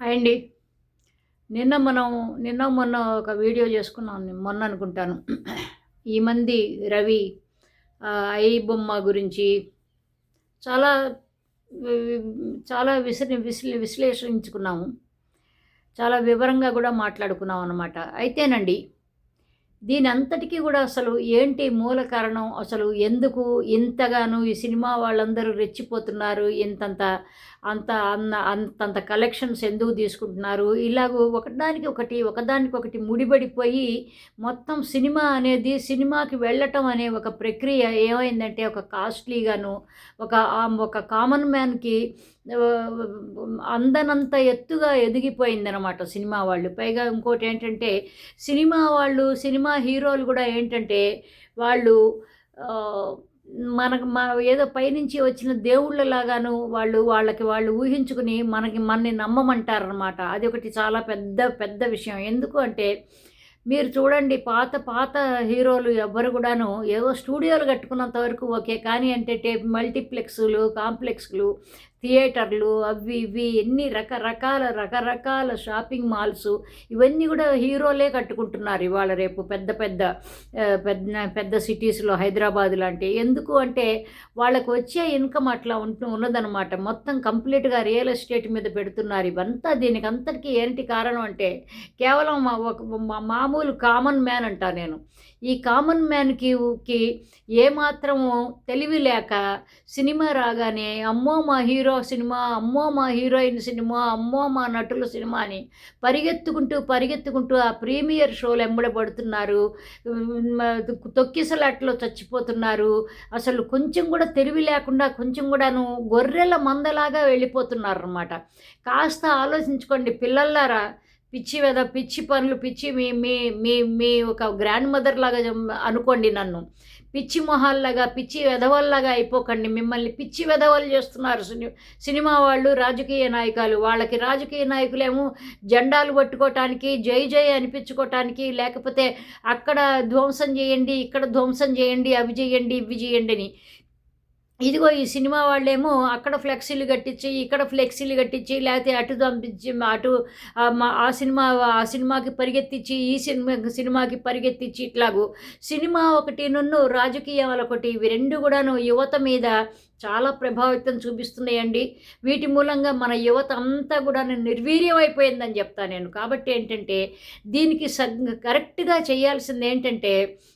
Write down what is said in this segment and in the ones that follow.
Hi అండి. నిన్న మనం నిన్న మొన్న ఒక వీడియో చేసుకున్నాం మొన్న అనుకుంటాను. ఈ మంది రవి ఐ బొమ్మ గురించి చాలా చాలా విశ్లి విశ్లే విశ్లేషించుకున్నాము. చాలా వివరంగా కూడా మాట్లాడుకున్నాం అనమాట అయితేనండి దీని అంతటికీ కూడా అసలు ఏంటి మూల కారణం? అసలు ఎందుకు ఇంతగానో ఈ సినిమా వాళ్ళందరూ రెచ్చిపోతున్నారు? ఇంతంత అంత అన్న అంతంత కలెక్షన్స్ ఎందుకు తీసుకుంటున్నారు? ఇలాగూ ఒకదానికి ఒకటి ఒకదానికి ఒకటి ముడిపడిపోయి మొత్తం సినిమా అనేది సినిమాకి వెళ్ళటం అనే ఒక ప్రక్రియ ఏమైందంటే ఒక కాస్ట్లీగాను ఒక ఒక కామన్ మ్యాన్కి అందనంత ఎత్తుగా ఎదిగిపోయిందనమాట సినిమా వాళ్ళు. పైగా ఇంకోటి ఏంటంటే సినిమా వాళ్ళు సినిమా హీరోలు కూడా ఏంటంటే వాళ్ళు మనకు మా ఏదో పైనుంచి వచ్చిన దేవుళ్ళలాగాను వాళ్ళు వాళ్ళకి వాళ్ళు ఊహించుకుని మనకి మనని నమ్మమంటారనమాట అది ఒకటి చాలా పెద్ద పెద్ద విషయం. ఎందుకు అంటే మీరు చూడండి పాత పాత హీరోలు ఎవ్వరు కూడాను ఏవో స్టూడియోలు కట్టుకున్నంత వరకు ఓకే. కానీ అంటే టేప్ మల్టీప్లెక్స్లు కాంప్లెక్స్లు థియేటర్లు అవి ఇవి ఎన్ని రకరకాల రకరకాల షాపింగ్ మాల్స్. ఇవన్నీ కూడా హీరోలే కట్టుకుంటున్నారు ఇవాళ రేపు పెద్ద పెద్ద పెద్ద పెద్ద సిటీస్లో హైదరాబాద్ లాంటి. ఎందుకు అంటే వాళ్ళకు వచ్చే ఇన్కమ్ అట్లా ఉంటు ఉన్నదనమాట మొత్తం కంప్లీట్గా రియల్ ఎస్టేట్ మీద పెడుతున్నారు ఇవంతా. దీనికి అంతటికీ ఏంటి కారణం అంటే కేవలం మా ఒక మా- మామూలు కామన్ మ్యాన్ అంటా నేను. ఈ కామన్ మ్యాన్కి కి ఏమాత్రము తెలివి లేక సినిమా రాగానే అమ్మో మా హీరో సినిమా అమ్మో మా హీరోయిన్ సినిమా అమ్మో మా నటుల సినిమా అని పరిగెత్తుకుంటూ పరిగెత్తుకుంటూ ఆ ప్రీమియర్ షోలు ఎంబడబడుతున్నారు తొక్కిసలాట్లో చచ్చిపోతున్నారు. అసలు కొంచెం కూడా తెలివి లేకుండా కొంచెం కూడాను గొర్రెల మందలాగా వెళ్ళిపోతున్నారు అన్నమాట కాస్త ఆలోచించుకోండి పిల్లలారా పిచ్చి వెద పిచ్చి పనులు పిచ్చి మీ మీ మీ మీ ఒక గ్రాండ్ మదర్ లాగా అనుకోండి నన్ను. పిచ్చి మొహాల్లాగా పిచ్చి వెధవల్లాగా అయిపోకండి. మిమ్మల్ని పిచ్చి వెధవలు చేస్తున్నారు సినిమా వాళ్ళు రాజకీయ నాయకులు. వాళ్ళకి రాజకీయ నాయకులేమో జెండాలు పట్టుకోవటానికి జై జై అనిపించుకోవటానికి లేకపోతే అక్కడ ధ్వంసం చేయండి ఇక్కడ ధ్వంసం చేయండి అవి చేయండి ఇవి చేయండి అని. ఇదిగో ఈ సినిమా వాళ్ళేమో అక్కడ ఫ్లెక్సీలు కట్టించి ఇక్కడ ఫ్లెక్సీలు కట్టించి లేకపోతే అటు పంపించి అటు ఆ సినిమా ఆ సినిమాకి పరిగెత్తించి ఈ సినిమా సినిమాకి పరిగెత్తించి ఇట్లాగూ. సినిమా ఒకటి నన్ను రాజకీయాలు ఒకటి ఇవి రెండు కూడాను యువత మీద చాలా ప్రభావితం చూపిస్తున్నాయండి. వీటి మూలంగా మన యువత అంతా కూడా నిర్వీర్యం అయిపోయిందని చెప్తా నేను. కాబట్టి ఏంటంటే దీనికి సగ్ కరెక్ట్గా చేయాల్సింది ఏంటంటే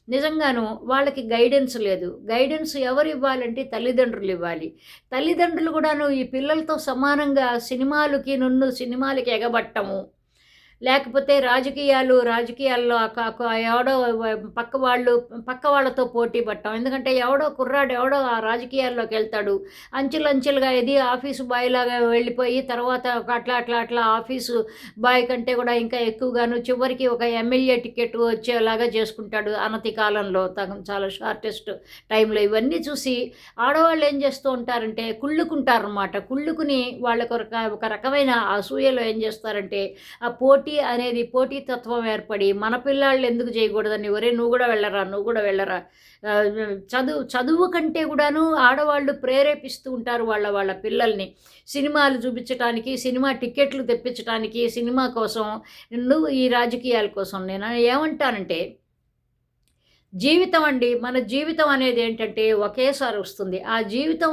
నిజంగాను వాళ్ళకి గైడెన్స్ లేదు. గైడెన్స్ ఎవరు ఇవ్వాలంటే తల్లిదండ్రులు ఇవ్వాలి. తల్లిదండ్రులు కూడాను ఈ పిల్లలతో సమానంగా సినిమాలకి నున్ను సినిమాలకి ఎగబట్టము. లేకపోతే రాజకీయాలు రాజకీయాల్లో ఎవడో పక్క వాళ్ళు పక్క వాళ్ళతో పోటీ పట్టడం. ఎందుకంటే ఎవడో కుర్రాడు ఎవడో ఆ రాజకీయాల్లోకి వెళ్తాడు. అంచెలంచెలుగా ఇది ఆఫీసు బాయ్ లాగా వెళ్ళిపోయి తర్వాత ఒక అట్లా అట్లా అట్లా ఆఫీసు బాయ్ కంటే కూడా ఇంకా ఎక్కువగాను చివరికి ఒక ఎమ్మెల్యే టికెట్ వచ్చేలాగా చేసుకుంటాడు అనతి కాలంలో. తగం చాలా షార్టెస్ట్ టైంలో ఇవన్నీ చూసి ఆడవాళ్ళు ఏం చేస్తూ ఉంటారంటే కుళ్ళుకుంటారనమాట కుళ్ళుకుని వాళ్ళకు ఒక ఒక రకమైన అసూయలో ఏం చేస్తారంటే ఆ పోటీ పోటీ అనేది పోటీతత్వం ఏర్పడి మన పిల్లాళ్ళు ఎందుకు చేయకూడదని ఒరే నువ్వు కూడా వెళ్ళరా నువ్వు కూడా వెళ్ళరా. చదువు చదువు కంటే కూడాను ఆడవాళ్ళు ప్రేరేపిస్తూ ఉంటారు వాళ్ళ వాళ్ళ పిల్లల్ని. సినిమాలు చూపించడానికి సినిమా టికెట్లు తెప్పించడానికి సినిమా కోసం నువ్వు ఈ రాజకీయాల కోసం నేను ఏమంటానంటే జీవితం అండి మన జీవితం అనేది ఏంటంటే ఒకేసారి వస్తుంది. ఆ జీవితం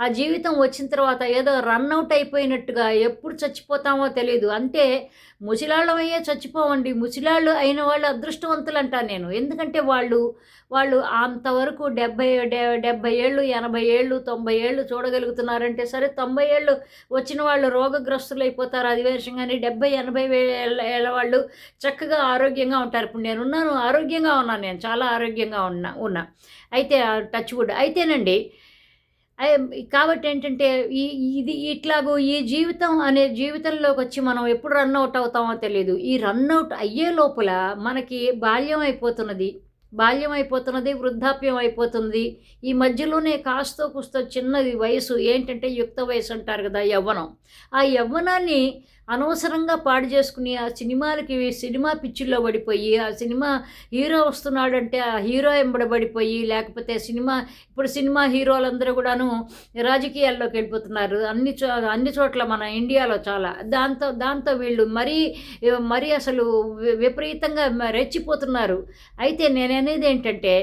ఆ జీవితం వచ్చిన తర్వాత ఏదో రన్అవుట్ అయిపోయినట్టుగా ఎప్పుడు చచ్చిపోతామో తెలియదు అంటే ముసిలాళ్ళమయ్యే చచ్చిపోవండి ముసిలాళ్ళు అయిన వాళ్ళు అదృష్టవంతులు అంటాను నేను. ఎందుకంటే వాళ్ళు వాళ్ళు అంతవరకు డెబ్బై డె- డెబ్బై ఏళ్ళు ఎనభై ఏళ్ళు తొంభై ఏళ్ళు చూడగలుగుతున్నారంటే సరే తొంభై ఏళ్ళు వచ్చిన వాళ్ళు రోగగ్రస్తులు అయిపోతారు. అది వేషం కానీ డెబ్బై ఎనభై ఏళ్ళ ఏళ్ళ వాళ్ళు చక్కగా ఆరోగ్యంగా ఉంటారు. ఇప్పుడు నేను ఉన్నాను ఆరోగ్యంగా ఉన్నాను నేను చాలా ఆరోగ్యంగా ఉన్నా ఉన్నా. అయితే టచ్ వుడ్. అయితేనండి కాబట్టి ఏంటంటే ఈ ఇది ఇట్లాగూ ఈ జీవితం అనే జీవితంలోకి వచ్చి మనం ఎప్పుడు రన్ అవుట్ అవుతామో తెలియదు ఈ రన్ అవుట్ అయ్యే లోపల మనకి బాల్యం అయిపోతున్నది. బాల్యం అయిపోతున్నది వృద్ధాప్యం అయిపోతుంది. ఈ మధ్యలోనే కాస్తో కుస్తో చిన్నది వయసు ఏంటంటే యుక్త వయసు అంటారు కదా యవ్వనం. ఆ యవ్వనాన్ని అనవసరంగా పాడు చేసుకుని ఆ సినిమాలకి సినిమా పిచ్చిల్లో పడిపోయి ఆ సినిమా హీరో వస్తున్నాడంటే ఆ హీరో ఎంబడబడిపోయి లేకపోతే సినిమా ఇప్పుడు సినిమా హీరోలందరూ కూడాను రాజకీయాల్లోకి వెళ్ళిపోతున్నారు. అన్ని చో అన్ని చోట్ల మన ఇండియాలో చాలా. దాంతో దాంతో వీళ్ళు మరీ మరీ అసలు విపరీతంగా రెచ్చిపోతున్నారు. అయితే నేననేది ఏంటంటే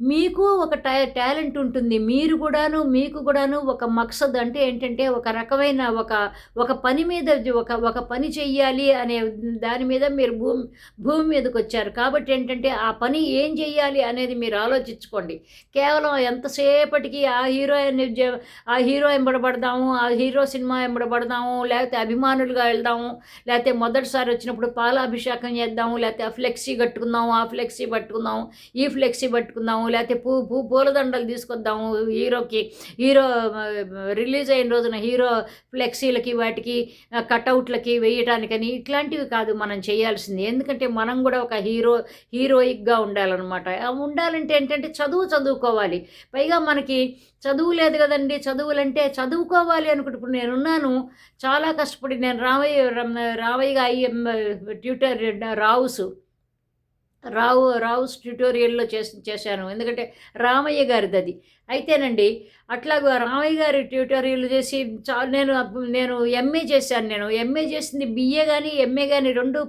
మీకు ఒక టై టాలెంట్ ఉంటుంది. మీరు కూడాను మీకు కూడాను ఒక మక్సద్ అంటే ఏంటంటే ఒక రకమైన ఒక ఒక పని మీద ఒక ఒక పని చెయ్యాలి అనే దాని మీద మీరు భూమి భూమి మీదకి వచ్చారు. కాబట్టి ఏంటంటే ఆ పని ఏం చెయ్యాలి అనేది మీరు ఆలోచించుకోండి. కేవలం ఎంతసేపటికి ఆ హీరోయిన్ ఆ హీరో ఎంబడబడదాము ఆ హీరో సినిమా ఎంబడబడదాము లేకపోతే అభిమానులుగా వెళ్దాము లేకపోతే మొదటిసారి వచ్చినప్పుడు పాలాభిషేకం చేద్దాము లేకపోతే ఆ ఫ్లెక్సీ కట్టుకుందాము ఆ ఫ్లెక్సీ పట్టుకుందాము ఈ ఫ్లెక్సీ పట్టుకుందాము లేకపోతే పూ పూ పూలదండలు తీసుకొద్దాము హీరోకి. హీరో రిలీజ్ అయిన రోజున హీరో ఫ్లెక్సీలకి వాటికి ఆ, కటౌట్లకి వేయటానికని ఇట్లాంటివి కాదు మనం చేయాల్సింది. ఎందుకంటే మనం కూడా ఒక హీరో హీరోయిక్గా ఉండాలన్నమాట. ఉండాలంటే ఏంటంటే చదువు చదువుకోవాలి. పైగా మనకి చదువు లేదు కదండి. చదువులంటే చదువుకోవాలి అనుకుంటే ఇప్పుడు నేనున్నాను. చాలా కష్టపడి నేను రావయ్య రావయ్యగా ఐఎం ట్యూటర్ రావుసు. రావు రావు ట్యూటోరియల్లో చేసి చేశాను. ఎందుకంటే రామయ్య గారిది అది. అయితేనండి అట్లాగా రామయ్య గారి ట్యూటోరియల్ చేసి చా నేను నేను ఎంఏ చేశాను నేను. ఎంఏ చేసింది బిఏ కానీ ఎంఏ కానీ రెండు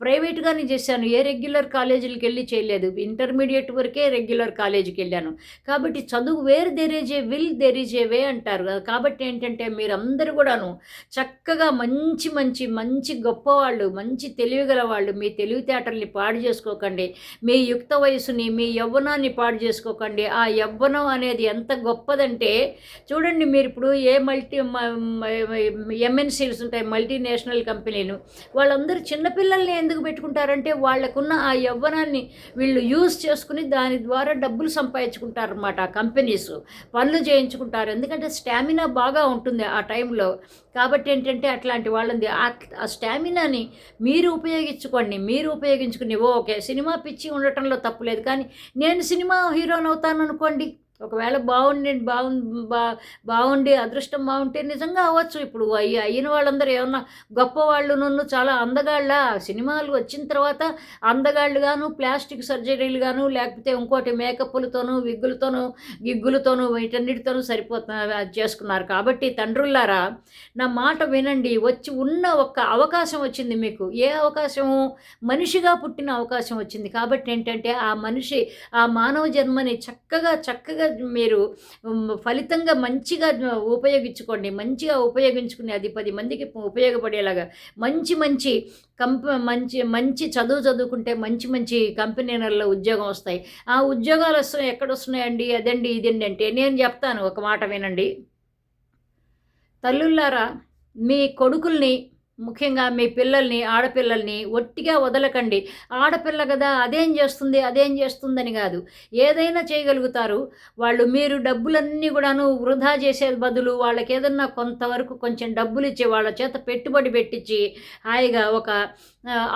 ప్రైవేట్ ప్రైవేట్గానే చేశాను. ఏ రెగ్యులర్ కాలేజీలకు వెళ్ళి చేయలేదు. ఇంటర్మీడియట్ వరకే రెగ్యులర్ కాలేజీకి వెళ్ళాను. కాబట్టి చదువు where there is a will there is a way అంటారు కాబట్టి ఏంటంటే మీరందరూ కూడాను చక్కగా మంచి మంచి మంచి గొప్పవాళ్ళు మంచి తెలివిగల వాళ్ళు మీ తెలివితేటల్ని పాడు చేసుకోకండి. మీ యుక్త వయసుని మీ యవ్వనాన్ని పాడు చేసుకోకండి. ఆ యవ్వనం అనే అనేది ఎంత గొప్పదంటే చూడండి మీరు ఇప్పుడు ఏ మల్టీ ఎంఎన్సీలు ఉంటాయి మల్టీనేషనల్ కంపెనీలు వాళ్ళందరూ చిన్నపిల్లల్ని ఎందుకు పెట్టుకుంటారంటే వాళ్ళకున్న ఆ యవ్వనాన్ని వీళ్ళు యూజ్ చేసుకుని దాని ద్వారా డబ్బులు సంపాదించుకుంటారన్నమాట ఆ కంపెనీస్. పనులు చేయించుకుంటారు. ఎందుకంటే స్టామినా బాగా ఉంటుంది ఆ టైంలో. కాబట్టి ఏంటంటే అట్లాంటి వాళ్ళని ఆ ఆ స్టామినాని మీరు ఉపయోగించుకోండి మీరు ఉపయోగించుకుని ఓకే సినిమా పిచ్చి ఉండటంలో తప్పులేదు కానీ నేను సినిమా హీరోని అవుతాను అనుకోండి ఒకవేళ బాగుండి బాగుంది బా బాగుండి అదృష్టం బాగుంటే నిజంగా అవ్వచ్చు. ఇప్పుడు అయ్యి అయిన వాళ్ళందరూ ఏమన్నా గొప్పవాళ్ళు నన్ను చాలా అందగాళ్ళ సినిమాలు వచ్చిన తర్వాత అందగాళ్ళుగాను ప్లాస్టిక్ సర్జరీలు గాను లేకపోతే ఇంకోటి మేకప్లతోనూ విగ్గులతోనూ గిగ్గులతోనూ వీటన్నిటితోనూ సరిపోతున్న చేసుకున్నారు. కాబట్టి తండ్రులారా నా మాట వినండి. వచ్చి ఉన్న ఒక అవకాశం వచ్చింది మీకు. ఏ అవకాశము? మనిషిగా పుట్టిన అవకాశం వచ్చింది. కాబట్టి ఏంటంటే ఆ మనిషి ఆ మానవ జన్మని చక్కగా చక్కగా మీరు ఫలితంగా మంచిగా ఉపయోగించుకోండి. మంచిగా ఉపయోగించుకుని అది పది మందికి ఉపయోగపడేలాగా మంచి మంచి కంప మంచి మంచి చదువు చదువుకుంటే మంచి మంచి కంపెనీలలో ఉద్యోగం వస్తాయి. ఆ ఉద్యోగాలు వస్తున్నాయి ఎక్కడ వస్తున్నాయండి అదండి ఇదండి అంటే నేను చెప్తాను ఒక మాట వినండి. తల్లుల్లారా మీ కొడుకుల్ని ముఖ్యంగా మీ పిల్లల్ని ఆడపిల్లల్ని ఒట్టిగా వదలకండి. ఆడపిల్ల కదా అదేం చేస్తుంది అదేం చేస్తుందని కాదు. ఏదైనా చేయగలుగుతారు. వాళ్ళు మీరు డబ్బులన్నీ కూడాను వృధా చేసే బదులు వాళ్ళకి ఏదన్నా కొంతవరకు కొంచెం డబ్బులు ఇచ్చి వాళ్ళ చేత పెట్టుబడి పెట్టించి హాయిగా ఒక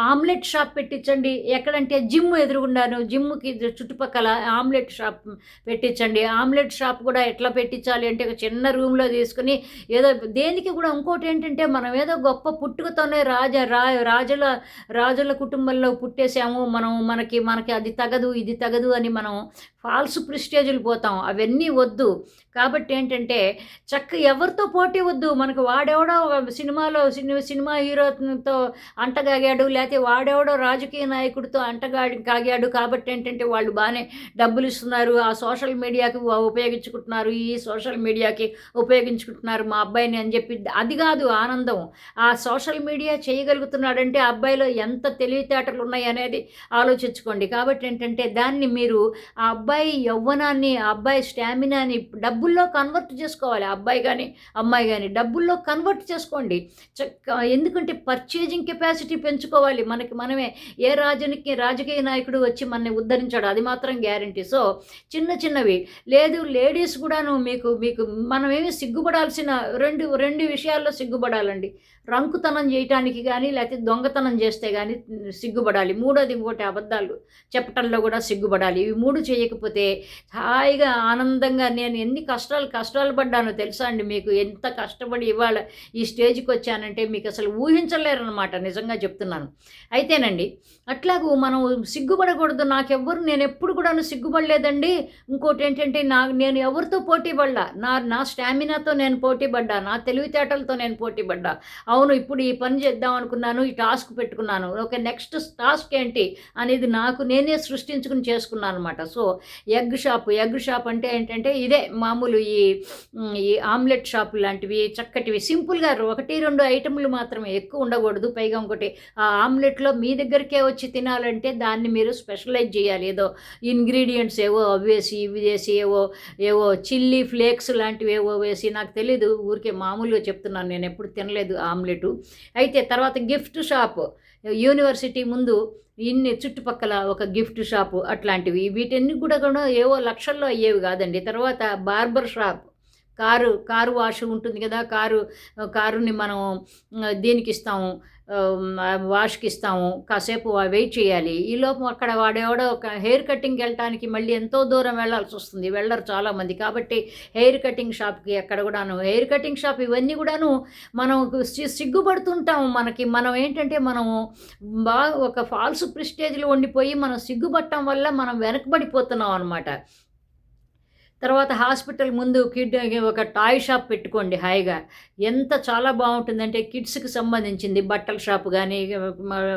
ఆమ్లెట్ షాప్ పెట్టించండి. ఎక్కడంటే జిమ్ ఎదురుగుండాను. జిమ్కి చుట్టుపక్కల ఆమ్లెట్ షాప్ పెట్టించండి. ఆమ్లెట్ షాప్ కూడా ఎట్లా పెట్టించాలి అంటే ఒక చిన్న రూమ్లో తీసుకుని ఏదో దేనికి కూడా ఇంకోటి ఏంటంటే మనం ఏదో గొప్ప పుట్టుకతోనే రాజ రా రాజుల రాజుల కుటుంబంలో పుట్టేసాము మనం మనకి మనకి అది తగదు ఇది తగదు అని మనం ఫాల్స్ ప్రిస్టేజులు పోతాం. అవన్నీ వద్దు. కాబట్టి ఏంటంటే చక్క ఎవరితో పోటీ వద్దు. మనకు వాడెవడో ఒక సినిమాలో సినిమా సినిమా హీరోతో అంటగాగాడు లేకపోతే వాడెవడో రాజకీయ నాయకుడితో అంటగాడి కాగాడు. కాబట్టి ఏంటంటే వాళ్ళు బాగానే డబ్బులు ఇస్తున్నారు. ఆ సోషల్ మీడియాకి ఉపయోగించుకుంటున్నారు. ఈ సోషల్ మీడియాకి ఉపయోగించుకుంటున్నారు మా అబ్బాయిని అని చెప్పి. అది కాదు ఆనందం. ఆ సోషల్ మీడియా చేయగలుగుతున్నాడంటే ఆ అబ్బాయిలో ఎంత తెలివితేటలు ఉన్నాయి అనేది ఆలోచించుకోండి. కాబట్టి ఏంటంటే దాన్ని మీరు ఆ అబ్బాయి అబ్బాయి యవ్వనాన్ని ఆ అబ్బాయి స్టామినాని డబ్బుల్లో కన్వర్ట్ చేసుకోవాలి. ఆ అబ్బాయి కానీ అమ్మాయి కానీ డబ్బుల్లో కన్వర్ట్ చేసుకోండి. చక్క ఎందుకంటే పర్చేజింగ్ కెపాసిటీ పెంచుకోవాలి. మనకి మనమే ఏ రాజునికి రాజకీయ నాయకుడు వచ్చి మనని ఉద్ధరించాడు అది మాత్రం గ్యారంటీ సో చిన్న చిన్నవి. లేదు లేడీస్ కూడాను మీకు మీకు మనమేమి సిగ్గుపడాల్సిన రెండు రెండు విషయాల్లో సిగ్గుపడాలండి. రంకుతనం చేయటానికి కానీ లేకపోతే దొంగతనం చేస్తే కానీ సిగ్గుపడాలి. మూడోది ఇంకోటి అబద్ధాలు చెప్పటంలో కూడా సిగ్గుపడాలి. ఇవి మూడు చేయకపోతే హాయిగా ఆనందంగా నేను ఎన్ని కష్టాలు కష్టాలు పడ్డానో తెలుసా అండి మీకు? ఎంత కష్టపడి ఇవాళ ఈ స్టేజ్కి వచ్చానంటే మీకు అసలు ఊహించలేరనమాట నిజంగా చెప్తున్నాను. అయితేనండి అట్లాగూ మనం సిగ్గుపడకూడదు. నాకెవ్వరు నేను ఎప్పుడు కూడా సిగ్గుపడలేదండి. ఇంకోటి ఏంటంటే నా నేను ఎవరితో పోటీ పడ్డా? నా నా స్టామినాతో నేను పోటీ పడ్డా? నా తెలివితేటలతో నేను పోటీ పడ్డా? అవును ఇప్పుడు ఈ పని చేద్దాం అనుకున్నాను ఈ టాస్క్ పెట్టుకున్నాను. ఓకే నెక్స్ట్ టాస్క్ ఏంటి అనేది నాకు నేనే సృష్టించుకుని చేసుకున్నాను అనమాట so egg shop egg shop అంటే ఏంటంటే ఇదే మామూలు ఈ ఈ ఆమ్లెట్ షాప్ లాంటివి చక్కటివి సింపుల్గా ఒకటి రెండు ఐటెంలు మాత్రమే ఎక్కువ ఉండకూడదు. పైగా ఇంకోటి ఆ ఆమ్లెట్లో మీ దగ్గరికే వచ్చి తినాలంటే దాన్ని మీరు స్పెషలైజ్ చేయాలి. ఏదో ఇంగ్రీడియంట్స్ ఏవో అవి వేసి ఇవి వేసి ఏవో ఏవో చిల్లీ ఫ్లేక్స్ లాంటివి ఏవో వేసి నాకు తెలీదు ఊరికే మామూలుగా చెప్తున్నాను నేను ఎప్పుడు తినలేదు ఆమ్లెట్. అయితే తర్వాత గిఫ్ట్ షాప్. యూనివర్సిటీ ముందు ఇన్ని చుట్టుపక్కల ఒక గిఫ్ట్ షాపు అట్లాంటివి. వీటన్ని కూడా కూడా ఏవో లక్షల్లో అయ్యేవి కాదండి. తర్వాత barber shop. Car car wash ఉంటుంది కదా కారు కారుని మనం ఆ, దీనికి ఇస్తాము వాష్కి ఇస్తాము కాసేపు వెయిట్ చేయాలి. ఈ లోపం అక్కడ వాడేవాడో ఒక హెయిర్ కటింగ్కి వెళ్ళటానికి మళ్ళీ ఎంతో దూరం వెళ్ళాల్సి వస్తుంది. వెళ్ళరు చాలామంది. కాబట్టి హెయిర్ కటింగ్ షాప్కి అక్కడ కూడాను హెయిర్ కటింగ్ షాప్ ఇవన్నీ కూడాను మనం సిగ్గుపడుతుంటాము మనకి. మనం ఏంటంటే మనము బాగా ఒక ఫాల్స్ ప్రిస్టేజ్లో ఉండిపోయి మనం సిగ్గుపట్టడం వల్ల మనం వెనకబడిపోతున్నాం అనమాట తర్వాత హాస్పిటల్ ముందు కిడ్ ఒక టాయ్ షాప్ పెట్టుకోండి హాయిగా. ఎంత చాలా బాగుంటుందంటే కిడ్స్కి సంబంధించింది బట్టల షాప్ కానీ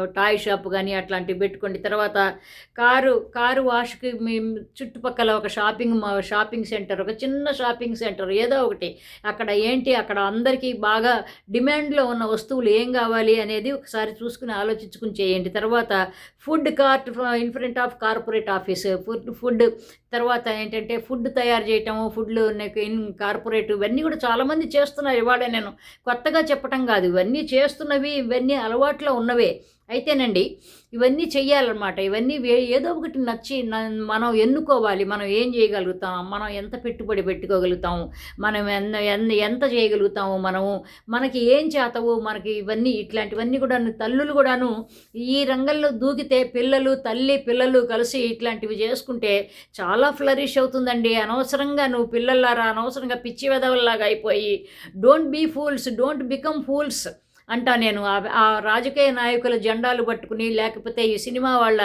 టాయ్ షాప్ కానీ అట్లాంటివి పెట్టుకోండి. తర్వాత కారు కారు వాష్కి మీ చుట్టుపక్కల ఒక షాపింగ్ మా- షాపింగ్ సెంటర్ ఒక చిన్న షాపింగ్ సెంటర్ ఏదో ఒకటి. అక్కడ ఏంటి? అక్కడ అందరికీ బాగా డిమాండ్లో ఉన్న వస్తువులు ఏం కావాలి అనేది ఒకసారి చూసుకుని ఆలోచించుకుని చేయండి. తర్వాత food cart in front of corporate office food food తర్వాత ఏంటంటే ఫుడ్ తయారు తయారు చేయటము ఫుడ్లు ఇన్ కార్పొరేట్ ఇవన్నీ కూడా చాలామంది చేస్తున్నారు. ఇవాళ నేను కొత్తగా చెప్పటం కాదు. ఇవన్నీ చేస్తున్నవి ఇవన్నీ అలవాట్లో ఉన్నవే. అయితేనండి ఇవన్నీ చెయ్యాలన్నమాట. ఇవన్నీ వే- ఏదో ఒకటి నచ్చి మనం ఎన్నుకోవాలి. మనం ఏం చేయగలుగుతాం? మనం ఎంత పెట్టుబడి పెట్టుకోగలుగుతాము? మనం ఎన్న ఎంత చేయగలుగుతాము మనము? మనకి ఏం చేతవు? మనకి ఇవన్నీ ఇట్లాంటివన్నీ కూడా తల్లులు కూడాను ఈ రంగంలో దూకితే పిల్లలు తల్లి పిల్లలు కలిసి ఇట్లాంటివి చేసుకుంటే చాలా ఫ్లరిష్ అవుతుందండి. అనవసరంగా నువ్వు పిల్లలారా అనవసరంగా పిచ్చి వెదవల్లాగా అయిపోయి. Don't be fools. Don't become fools. అంటా నేను. ఆ- ఆ రాజకీయ నాయకుల జెండాలు పట్టుకుని లేకపోతే ఈ సినిమా వాళ్ళ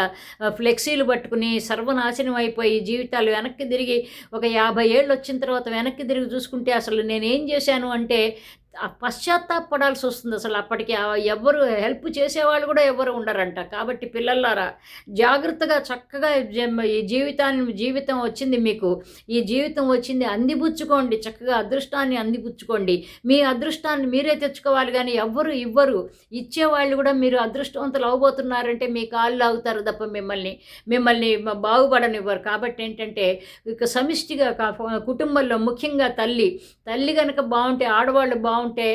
ఫ్లెక్సీలు పట్టుకుని సర్వనాశనం అయిపోయి జీవితాలు వెనక్కి తిరిగి ఒక యాభై ఏళ్ళు వచ్చిన తర్వాత వెనక్కి తిరిగి చూసుకుంటే అసలు నేనేం చేశాను అంటే పశ్చాత్తాపడాల్సి వస్తుంది అసలు అప్పటికి. ఎవరు ఎవ్వరు హెల్ప్ చేసేవాళ్ళు కూడా ఎవరు ఉండరంట. కాబట్టి పిల్లలారా జాగ్రత్తగా చక్కగా జ- ఈ జీవితాన్ని జీవితం వచ్చింది మీకు. ఈ జీవితం వచ్చింది అందిపుచ్చుకోండి. చక్కగా అదృష్టాన్ని అందిపుచ్చుకోండి. మీ అదృష్టాన్ని మీరే తెచ్చుకోవాలి కానీ ఎవ్వరు ఇవ్వరు. ఇచ్చేవాళ్ళు కూడా మీరు అదృష్టవంతులు అవబోతున్నారంటే మీ కాళ్ళు అవుతారు తప్ప మిమ్మల్ని మిమ్మల్ని బాగుపడనివ్వరు. కాబట్టి ఏంటంటే ఇక సమిష్టిగా కుటుంబంలో ముఖ్యంగా తల్లి. తల్లి కనుక బాగుంటే ఆడవాళ్ళు బాగుంటే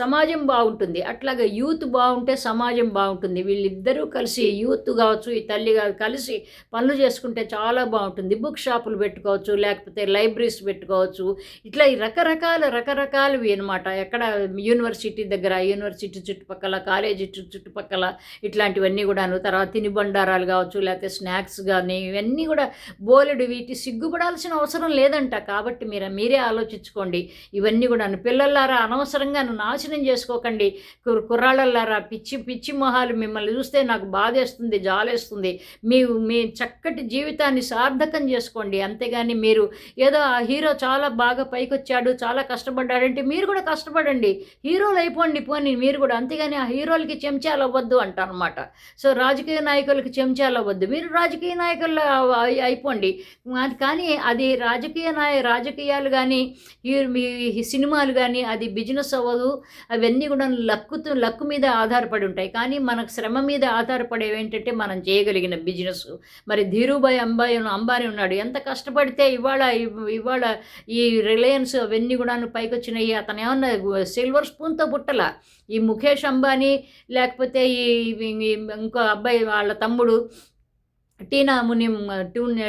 సమాజం బాగుంటుంది. అట్లాగే యూత్ బాగుంటే సమాజం బాగుంటుంది. వీళ్ళిద్దరూ కలిసి యూత్ కావచ్చు ఈ తల్లి కావచ్చు కలిసి పనులు చేసుకుంటే చాలా బాగుంటుంది. బుక్ షాపులు పెట్టుకోవచ్చు లేకపోతే లైబ్రరీస్ పెట్టుకోవచ్చు. ఇట్లా ఈ రకరకాల రకరకాలవి అనమాట ఎక్కడ యూనివర్సిటీ దగ్గర యూనివర్సిటీ చుట్టుపక్కల కాలేజీ చుట్టుపక్కల ఇట్లాంటివన్నీ కూడాను. తర్వాత తినిబండారాలు కావచ్చు లేకపోతే స్నాక్స్ కానీ ఇవన్నీ కూడా బోలెడు వీటి సిగ్గుపడాల్సిన అవసరం లేదంట. కాబట్టి మీరు మీరే ఆలోచించుకోండి. ఇవన్నీ కూడా పిల్లలారా అనవసరంగా నాశనం చేసుకోకండి. కుర్ కుర్రాళ్ళలారా పిచ్చి పిచ్చి మొహాలు మిమ్మల్ని చూస్తే నాకు బాధేస్తుంది జాలేస్తుంది. మీ మీ చక్కటి జీవితాన్ని సార్థకం చేసుకోండి. అంతేగాని మీరు ఏదో ఆ హీరో చాలా బాగా పైకొచ్చాడు చాలా కష్టపడ్డాడంటే మీరు కూడా కష్టపడండి. హీరోలు అయిపోండి పోనీ మీరు కూడా. అంతేగాని ఆ హీరోలకి చెంచాలు అవ్వద్దు అంటారనమాట సో రాజకీయ నాయకులకి చెంచాలు అవ్వద్దు మీరు రాజకీయ నాయకులు అయిపోండి. అది కానీ అది రాజకీయ నాయ రాజకీయాలు కానీ మీ సినిమాలు కానీ అది బిజినెస్ అవ్వదు. అవన్నీ కూడా లక్కుతో లక్కు మీద ఆధారపడి ఉంటాయి. కానీ మనకు శ్రమ మీద ఆధారపడేవి ఏంటంటే మనం చేయగలిగిన బిజినెస్. మరి ధీరుభాయ్ అంబాయి అంబానీ ఉన్నాడు. ఎంత కష్టపడితే ఇవాళ ఇవాళ ఈ రిలయన్స్ అవన్నీ కూడా పైకి వచ్చినాయి అతను ఏమన్నా సిల్వర్ స్పూన్తో పుట్టల. ఈ ముఖేష్ అంబానీ లేకపోతే ఈ ఇంకో అబ్బాయి వాళ్ళ తమ్ముడు టీనా ముని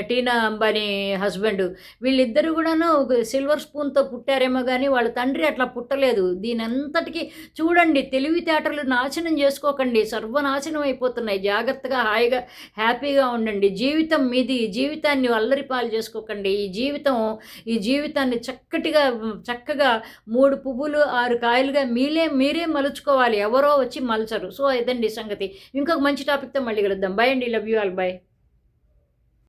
టీనా అంబానీ హస్బెండ్ వీళ్ళిద్దరు కూడాను ఒక సిల్వర్ స్పూన్తో పుట్టారేమో కానీ వాళ్ళ తండ్రి అట్లా పుట్టలేదు. దీని అంతటికి చూడండి తెలివితేటలు నాశనం చేసుకోకండి. సర్వనాశనం అయిపోతున్నాయి. జాగ్రత్తగా హాయిగా హ్యాపీగా ఉండండి. జీవితం మీది. జీవితాన్ని జీవితాన్ని అల్లరిపాలు చేసుకోకండి. ఈ జీవితం ఈ జీవితాన్ని చక్కటిగా చక్కగా మూడు పువ్వులు ఆరు కాయలుగా మీరే మీరే మలుచుకోవాలి. ఎవరో వచ్చి మలచరు. సో ఇదండి సంగతి. ఇంకొక మంచి టాపిక్తో మళ్ళీ కలుద్దాం. బై అండి. Love you all by